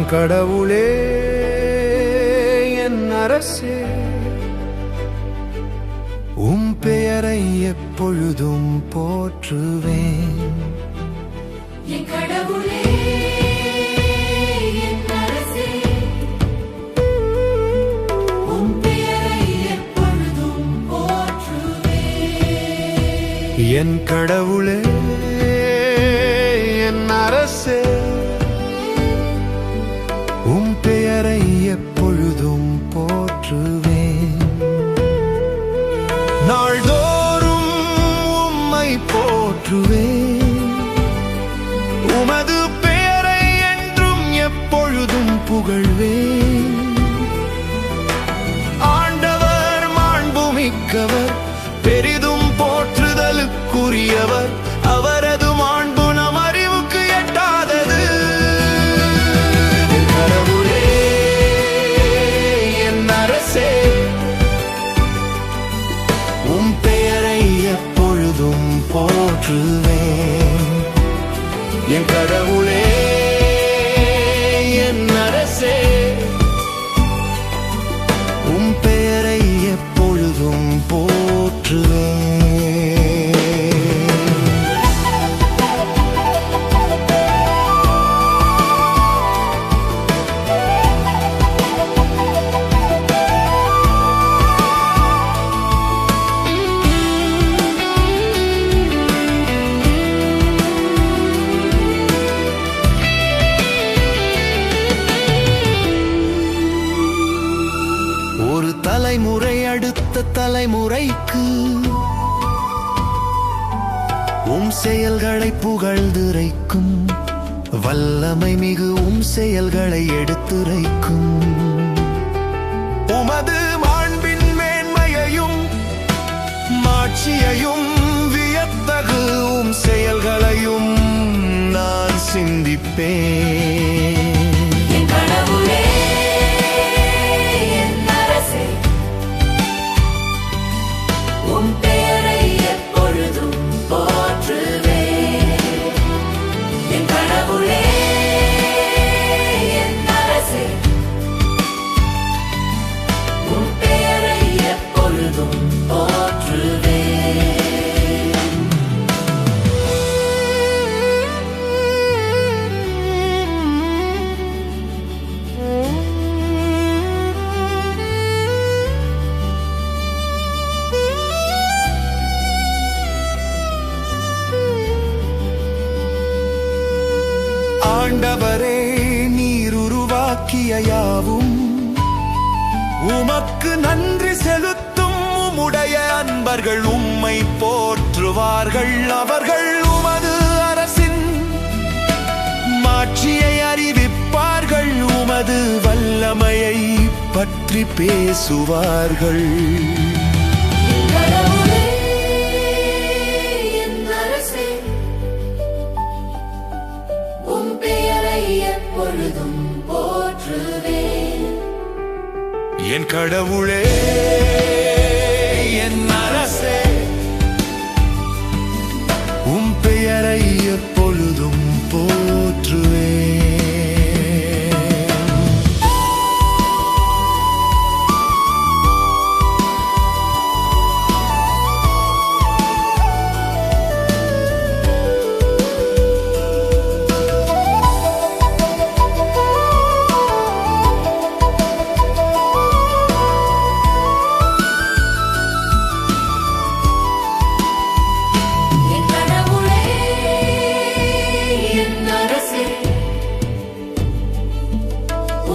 கடவுளே என் அரசே உம் பெயரை எப்பொழுதும் போற்றுவேன். என் கடவுளே என் என் கடவுளே என் அரசே போற்றுவேன். உமது பெயரை என்றும் எப்பொழுதும் புகழ்வேன். ஆண்டவர் மாண்புமிக்கவர் பெரிதும் போற்றுதலுக்குரியவர் என் கடவுளே தலைமுறைக்கு உம் செயல்களை புகழ்ந்துரைக்கும். வல்லமை மிகு உம் செயல்களை எடுத்துரைக்கும். உமது மாண்பின் மேன்மையையும் மாட்சியையும் வியத்தகு உம் செயல்களையும் நான் சிந்திப்பேன். உருவாக்கிய யாவும் உமக்கு நன்றி செலுத்தும் உம்முடைய அன்பர்கள் உம்மை போற்றுவார்கள். அவர்கள் உமது அரசின் மாட்சியை அறிவிப்பார்கள். உமது வல்லமையை பற்றி பேசுவார்கள். என் கடவுளே.